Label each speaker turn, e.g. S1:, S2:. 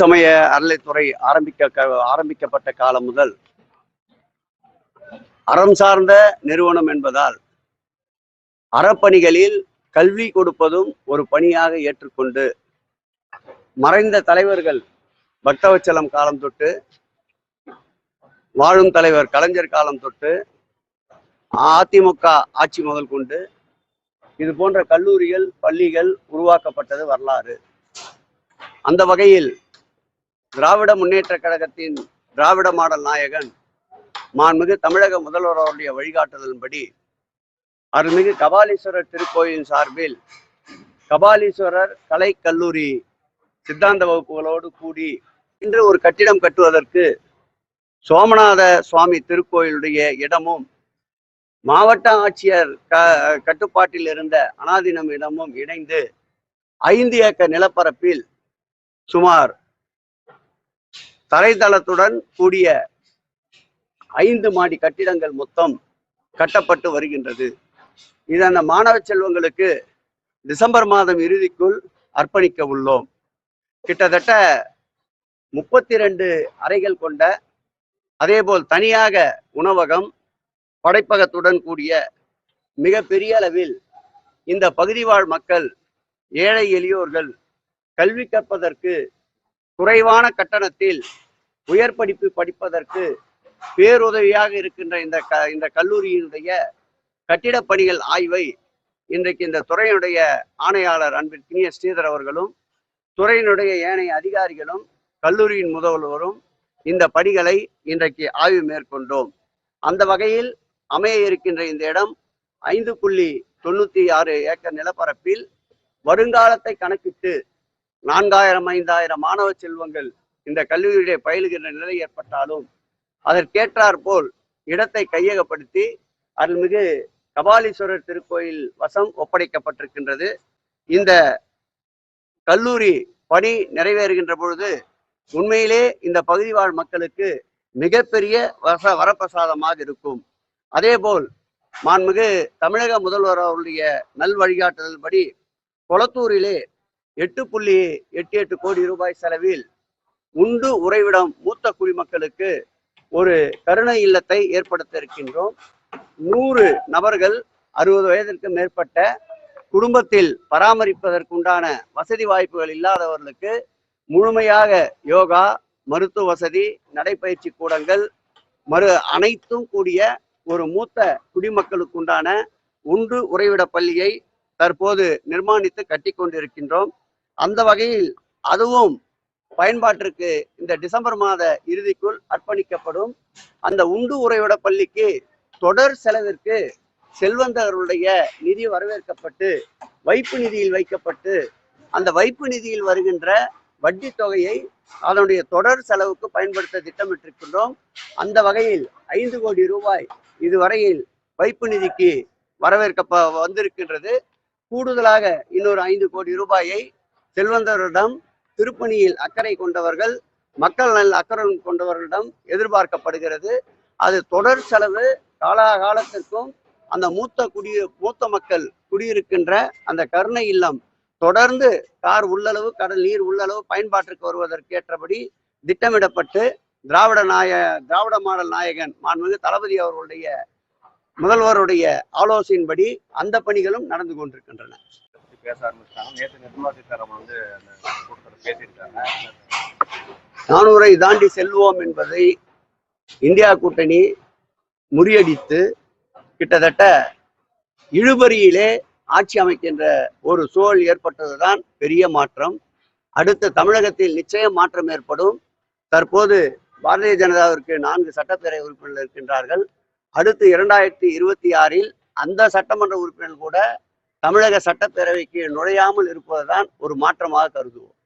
S1: சமய அறநிலைத்துறை ஆரம்பிக்க ஆரம்பிக்கப்பட்ட காலம் முதல் அறம் சார்ந்த நிறுவனம் என்பதால் அறப்பணிகளில் கல்வி கொடுப்பதும் ஒரு பணியாக ஏற்றுக்கொண்டு மறைந்த தலைவர்கள் பக்தவச்சலம் காலம் தொட்டு வாழும் தலைவர் கலைஞர் காலம் தொட்டு அதிமுக ஆட்சி முதல் கொண்டு இது போன்ற கல்லூரிகள் பள்ளிகள் உருவாக்கப்பட்டது வரலாறு. அந்த வகையில் திராவிட முன்னேற்ற கழகத்தின் திராவிட மாடல் நாயகன் மாண்புமிகு தமிழக முதல்வர் அவருடைய வழிகாட்டுதலின்படி அருள்மிகு கபாலீஸ்வரர் திருக்கோயிலின் சார்பில் கபாலீஸ்வரர் கலை கல்லூரி சித்தாந்த வகுப்புகளோடு கூடி இன்று ஒரு கட்டிடம் கட்டுவதற்கு சோமநாத சுவாமி திருக்கோயிலுடைய இடமும் மாவட்ட ஆட்சியர் க கட்டுப்பாட்டில் இருந்த அனாதினம் இடமும் இணைந்து ஐந்து ஏக்கர் நிலப்பரப்பில் சுமார் தரைதளத்துடன் கூடிய ஐந்து மாடி கட்டிடங்கள் மொத்தம் கட்டப்பட்டு வருகின்றது. இது அந்த மாணவ செல்வங்களுக்கு டிசம்பர் மாதம் இறுதிக்குள் அர்ப்பணிக்க உள்ளோம். கிட்டத்தட்ட முப்பத்தி ரெண்டு அறைகள் கொண்ட அதேபோல் தனியாக உணவகம் படைப்பகத்துடன் கூடிய மிக பெரிய அளவில் இந்த பகுதி வாழ் மக்கள் ஏழை எளியோர்கள் கல்வி கற்பதற்கு குறைவான கட்டணத்தில் உயர் படிப்பு படிப்பதற்கு பேருதவியாக இருக்கின்ற இந்த க இந்த கல்லூரியினுடைய கட்டிடப் பணிகள் ஆய்வை இன்றைக்கு இந்த துறையினுடைய ஆணையாளர் அன்பிற்கினிய ஸ்ரீதர் அவர்களும் துறையினுடைய ஏனைய அதிகாரிகளும் கல்லூரியின் முதல்வரும் இந்த பணிகளை இன்றைக்கு ஆய்வு மேற்கொண்டோம். அந்த வகையில் அமைய இருக்கின்ற இந்த இடம் ஐந்து புள்ளி தொண்ணூத்தி ஆறு ஏக்கர் நிலப்பரப்பில் வருங்காலத்தை கணக்கிட்டு நான்காயிரம் ஐந்தாயிரம் மாணவ செல்வங்கள் இந்த கல்லூரியிலே பயிலுகின்ற நிலை ஏற்பட்டாலும் அதற்கேற்றாற் போல் இடத்தை கையகப்படுத்தி அருள்மிகு கபாலீஸ்வரர் திருக்கோயில் வசம் ஒப்படைக்கப்பட்டிருக்கின்றது. இந்த கல்லூரி பணி நிறைவேறுகின்ற பொழுது உண்மையிலே இந்த பகுதி வாழ் மக்களுக்கு மிகப்பெரிய வச வரப்பிரசாதமாக இருக்கும். அதேபோல் மாண்புமிகு தமிழக முதல்வர் அவருடைய நல் வழிகாட்டுதல்படி கொளத்தூரிலே எட்டு புள்ளி எட்டு எட்டு கோடி ரூபாய் செலவில் உண்டு உறைவிடம் மூத்த குடிமக்களுக்கு ஒரு கருணை இல்லத்தை ஏற்படுத்த இருக்கின்றோம் நூறு நபர்கள் அறுபது வயதிற்கு மேற்பட்ட குடும்பத்தில் பராமரிப்பதற்குண்டான வசதி வாய்ப்புகள் இல்லாதவர்களுக்கு முழுமையாக யோகா மருத்துவ வசதி நடைபயிற்சி கூடங்கள் மறு அனைத்தும் கூடிய ஒரு மூத்த குடிமக்களுக்குண்டான உண்டு உறைவிட பள்ளியை தற்போது நிர்மாணித்து கட்டி கொண்டிருக்கின்றோம் அந்த வகையில் அதுவும் பயன்பாட்டிற்கு இந்த டிசம்பர் மாத இறுதிக்குள் அர்ப்பணிக்கப்படும் அந்த உண்டு உறைவிட பள்ளிக்கு தொடர் செலவிற்கு செல்வந்தர்களுடைய நிதி வரவேற்கப்பட்டு வைப்பு நிதியில் வைக்கப்பட்டு அந்த வைப்பு நிதியில் வருகின்ற வட்டி தொகையை அதனுடைய தொடர் செலவுக்கு பயன்படுத்த திட்டமிட்டிருக்கின்றோம். அந்த வகையில் ஐந்து கோடி ரூபாய் இதுவரையில் வைப்பு நிதிக்கு வரவேற்கப்ப வந்திருக்கின்றது. கூடுதலாக இன்னொரு ஐந்து கோடி ரூபாயை செல்வந்தரிடம் திருப்பணியில் அக்கறை கொண்டவர்கள் மக்கள் நல் அக்கறை கொண்டவர்களிடம் எதிர்பார்க்கப்படுகிறது. அது தொடர் செலவு காலாகாலத்திற்கும் அந்த மூத்த குடி மூத்த மக்கள் குடியிருக்கின்ற அந்த கருணை இல்லம் தொடர்ந்து கார் உள்ளளவு கடல் நீர் உள்ளளவு பயன்பாட்டிற்கு வருவதற்கேற்றபடி திட்டமிடப்பட்டு திராவிட நாய திராவிட மாடல் நாயகன் மாண்புமிகு தளபதி அவர்களுடைய முதல்வருடைய ஆலோசனையின்படி அந்த பணிகளும் நடந்து கொண்டிருக்கின்றன. நானூரை தாண்டி செல்வோம் என்பதை இந்தியா கூட்டணி முறியடித்து கிட்டத்தட்ட இழுபறியிலே ஆட்சி அமைக்கின்ற ஒரு சூழல் ஏற்பட்டதுதான் பெரிய மாற்றம். அடுத்து தமிழகத்தில் நிச்சயம் மாற்றம் ஏற்படும். தற்போது பாரதிய ஜனதாவிற்கு நான்கு சட்டப்பேரவை உறுப்பினர்கள் இருக்கின்றார்கள். அடுத்து இரண்டாயிரத்தி இருபத்தி ஆறில் அந்த சட்டமன்ற உறுப்பினர் கூட தமிழக சட்டப்பேரவைக்கு நுழையாமல் இருப்பதுதான் ஒரு மாற்றமாக கருதுவோம்.